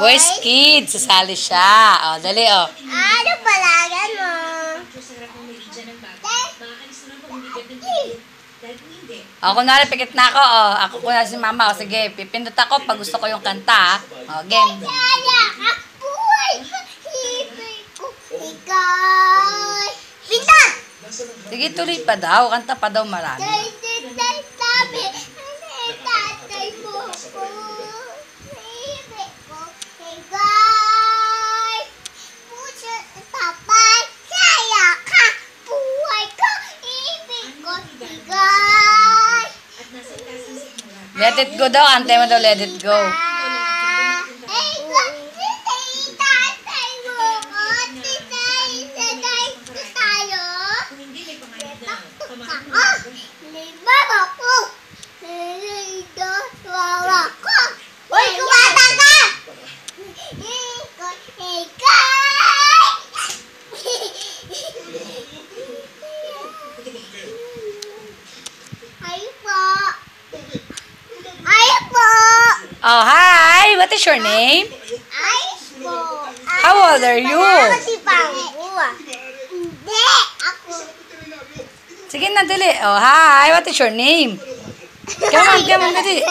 Boys Kids, sasali siya. O, dali, o. Ano palagan mo? O, kunwari, pikit na ako, o. Ako kunwari si mama, o. Sige, pipindot ako pag gusto ko yung kanta, ha. O, game. Sige, tuloy pa daw. Kanta pa daw marami. Let it go daw. Antay mo daw, let it go. Ah, Oh, hi! What is your name? How old are you? Sige na, dali. Oh, hi! What is your name? Come on, come on, dali.